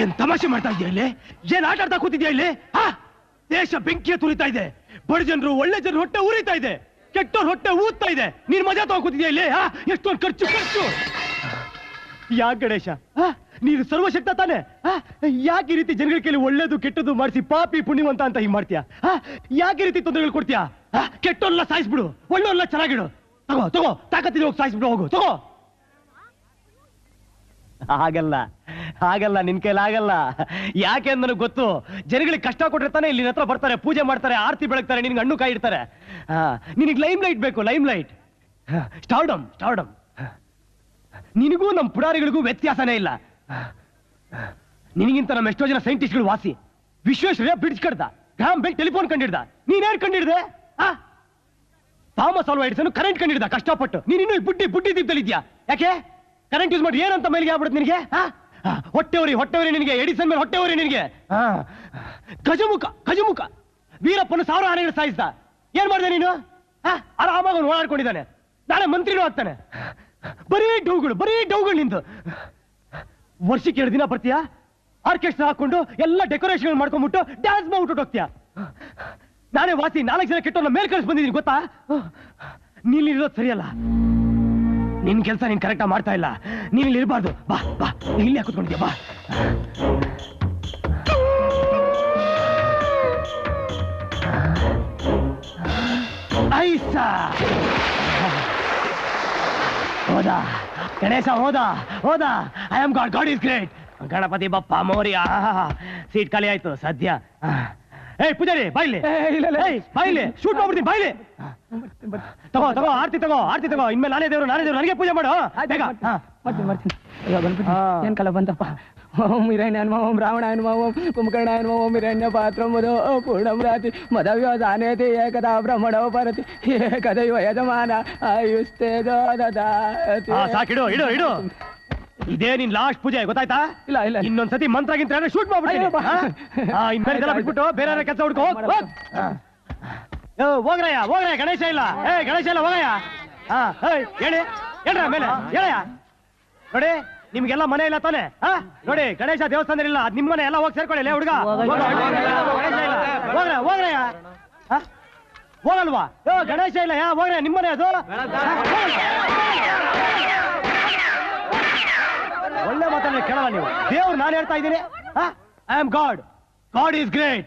ಏನ್ ತಮಾಷೆ ಮಾಡ್ತಾ ಇದೆಯಾ ಇಲ್ಲಿ? ಏನ್ ಆಟ ಆಡ್ತಾ ಕೂತಿದ್ಯಾ ಇಲ್ಲಿ? ದೇಶ ಬೆಂಕಿಯ ತುರಿತಾ ಇದೆ. ಬಡ ಜನರು, ಒಳ್ಳೆ ಜನರು ಹೊಟ್ಟೆ ಉರಿತಾ ಇದೆ. ಕೆಟ್ಟವ್ರ ಹೊಟ್ಟೆ ಊದ್ತಾ ಇದೆ. ನೀನ್ ಮಜಾ ತಗೋ ಕೂತಿದ್ಯಾ ಇಲ್ಲಿ? ಎಷ್ಟೊಂದು ಖರ್ಚು ಖರ್ಚು. ಯಾಕೆ ಗಣೇಶ? ನೀನು ಸರ್ವಶಕ್ತ ತಾನೆ? ಯಾಕೆ ಈ ರೀತಿ ಜನಗಳ ಕೇಳಿ ಒಳ್ಳೇದು ಕೆಟ್ಟದ್ದು ಮಾಡಿಸಿ ಪಾಪಿ, ಪುಣ್ಯವಂತ ಅಂತ ಹಿಂಗ್ ಮಾಡ್ತೀಯಾ? ಯಾಕೆ ರೀತಿ ತೊಂದರೆಗಳು ಕೊಡ್ತೀಯಾ? ಕೆಟ್ಟೋಲ್ಲ ಸಾಯಿಸ್ಬಿಡು ಒಳ್ಳೆಯವ್ರನ್ನ ಚೆನ್ನಾಗಿಡು. ತಗೋ ತಗೋ, ತಾಕತ್ತಿನ ಹೋಗಿ ಸಾಯಿಸ್ಬಿಡು, ಹೋಗು, ತಗೋ. ಹಾಗಲ್ಲ ಹಾಗಲ್ಲ ನಿನ್ ಕೈಲಿ ಆಗಲ್ಲ. ಯಾಕೆ ನನಗೆ ಗೊತ್ತು? ಜನಗಳಿಗೆ ಕಷ್ಟ ಕೊಟ್ಟಿರ್ತಾನೆ ಇಲ್ಲಿ ಹತ್ರ ಬರ್ತಾರೆ, ಪೂಜೆ ಮಾಡ್ತಾರೆ, ಆರತಿ ಬೆಳಗ್ತಾರೆ, ನಿನ್ಗೆ ಹಣ್ಣು ಕಾಯಿ ಇಡ್ತಾರೆ. ನಿನಗೆ ಲೈಮ್ ಲೈಟ್ ಬೇಕು, ಲೈಮ್ ಲೈಟ್. Stardom stardom. ನಿನಗೂ ನಮ್ಮ ಪುಡಾರಿಗಳಿಗೂ ವ್ಯತ್ಯಾಸನೇ ಇಲ್ಲ. ನಿನಗಿಂತ ನಮ್ಮ ಎಷ್ಟೋ ಜನ ಸೈಂಟಿಸ್ಟ್ಗಳು ವಾಸಿ. ವಿಶ್ವೇಶ್ವರಯ್ಯ ಬ್ರಿಡ್ಜ್ ಕಡ್ದ ಗ್ರಾಮ್ ಬೆಲ್ ಟೆಲಿಫೋನ್ ಕಂಡಿಡ್ದ. ನೀನೇನ್ ಕಂಡಿಡ್ದೆ? ಆ? ಥಾಮಸ್ ಅಲ್ವಾ ಕರೆಂಟ್ ಕಂಡಿಡ್ದ, ಕಷ್ಟಪಟ್ಟು. ನೀನ್ ಇನ್ನೂ ಬುಟ್ಟಿ ಬುಡ್ಡಿ ದೀಪದಲ್ಲಿದ್ಯಾ? ಯಾಕೆ? ಕರೆಂಟ್ ಯೂಸ್ ಮಾಡಿ ಏನಂತ ಮೇಲಿಗೆ ಆಗ್ಬಿಡುತ್ತೆ ನಿನಗೆ? ಹೊಟ್ಟೆವರಿ ಹೊಟ್ಟೆವರಿ ನಿನಗೆ ಎಡಿಸನ್ ಮೇಲೆ ಹೊಟ್ಟೆವರಿ ನಿನಗೆ. ಗಜಮುಖ ಗಜಮುಖ. ವೀರಪ್ಪನ ಸಾವಿರ ಆನೆಗಳು ಸಾಯಿಸ್ದ. ಏನ್ ಮಾಡಿದೆ ನೀನು? ಆರಾಮಾಗಿ ಓಡಾಡ್ಕೊಂಡಿದ್ದಾನೆ. ನಾಳೆ ಮಂತ್ರಿನೂ ಆಗ್ತಾನೆ. ಬರೀ ಡೌಗಳು ಬರೀ ಡೌಗಳು ನಿಂದು. ವರ್ಷಕ್ಕೆ ಎರಡು ದಿನ ಬರ್ತೀಯಾ? ಆರ್ಕೆಸ್ಟ್ರಾ ಹಾಕೊಂಡು ಎಲ್ಲ ಡೆಕೋರೇಷನ್ ಮಾಡ್ಕೊಂಡ್ಬಿಟ್ಟು ಡ್ಯಾನ್ಸ್ ಮಾಡ್ಬಿಟ್ಟು ಹೋಗ್ತೀಯಾ? ನಾನೇ ವಾಸಿ ನಾಲ್ಕು ಜನ ಕೆಟ್ಟವ್ರನ್ನ ಮೇಲ್ ಕಳಿಸ್ ಬಂದಿದ್ದೀನಿ, ಗೊತ್ತಾ? ನೀನ್ ಇರೋದು ಸರಿಯಲ್ಲ. ನಿನ್ ಕೆಲಸ ನೀನ್ ಕರೆಕ್ಟಾಗಿ ಮಾಡ್ತಾ ಇಲ್ಲ. ನೀನ್ ಇಲ್ಲಿ ಇರಬಾರ್ದು. ಬಾ ಬಾ. ಇಲ್ಲೇ ಕೂತ್ಕೊಂಡಿದ್ಯಾ? ಬಾ. ಐಸಾ! ಹೋದ. ಗಣೇಶ ಹೋದ ಹೋದ. I am god god is great Ganapati Bappa Morya seat ಖಾಲಿ ಆಯ್ತು ಸದ್ಯ. ಏಯ್ ಪೂಜಾರಿ ಬಾಯ್ಲಿ. ಏಯ್ ಬಾಯ್ಲಿ. ಶೂಟ್ ಮಾಡ್ಬಿಡ್ತೀನಿ ಬಾಯ್ಲಿ. ತಗೋ ತಗೋ ಆರ್ತಿ ತಗೋ ಆರ್ತಿ ತಗೋ. ಇನ್ಮೇಲೆ ನಾನೇ ದೇವ್ರು ನಾನೇ ದೇವ್ರು. ನನಗೆ ಪೂಜೆ ಮಾಡು. ಬೇಗ. ಮಾಡ್ತೀನಿ ಮಾಡ್ತೀನಿ. ಅಯ್ಯೋ ಬಂದ್ಬಿಟ್ಟು. ಏನ್ ಕಲ ಬಂತಪ್ಪ ಓಂ ಹಿರಣ್ಯ ಹನುಮ ಓಂ ರಾವಣ ಹನುಮ ಓಂ ಕುಂಭಕರ್ಣ ಹನುಮ ಓಂ ಹಿರಣ್ಯ ಪಾತ್ರ ಮಧು ಪೂರ್ಣಂ ರಾತಿ ಮದವ್ಯೋ ದಾನೇತಿ ಏಕದಾ ಬ್ರಹ್ಮಣೋ ಪರತಿ ಏಕದೈವ ಯಜಮಾನ ಆಯುಸ್ತೇಜೋ ದದಾತಿ. ಸಾಕಿಡು ಇಡು ಇಡು ಇದೇ ನಿನ್ ಲಾಸ್ಟ್ ಪೂಜೆ ಗೊತ್ತಾಯ್ತಾ? ಇಲ್ಲ ಇಲ್ಲ ಇನ್ನೊಂದ್ಸತಿ ಮಂತ್ರ ಗಿಂತ್ರ ಶೂಟ್ ಮಾಡ್ಬಿಟ್ಟು ಬಿಟ್ಬಿಟ್ಟು ಬೇರೆ ಕೆಲಸ ಹುಡ್ಕೋ ಹೋಗ್ರಯ್ಯ ಹೋಗ್ರಯ್ಯ ಗಣೇಶ ಇಲ್ಲ. ಏ ಗಣೇಶ ಇಲ್ಲ ಹೋಗಯ್ಯ. ಹಾ ಹೇಳಿ ಹೇಳ್ರ ಮೇಲೆ ಹೇಳಯ್ಯ. ನೋಡಿ ನಿಮ್ಗೆಲ್ಲ ಮನೆ ಇಲ್ಲ ತಾನೆ ಹಾ ನೋಡಿ ಗಣೇಶ ದೇವಸ್ಥಾನ ಇಲ್ಲ ಅದ್ ನಿಮ್ ಮನೆ ಎಲ್ಲ ಹೋಗಿ ಸೇರ್ಕೊಳ್ಳಿ ಹುಡುಗ ಹೋಗ್ರ ಹೋಗ್ರಯ್ಯ ಹಾ? ಹೋಗಲ್ವಾ ಯೋ ಗಣೇಶ ಇಲ್ಲ ಯಾ ಹೋಗ್ರೆ ನಿಮ್ಮ ಮನೆ ಅದು ಒಳ್ಳೆ ಮಾತನ್ನ ಕೇಳಲ್ಲ ನೀವು ದೇವ್ರು ನಾನು ಹೇಳ್ತಾ ಇದ್ದೀನಿ I am god god is great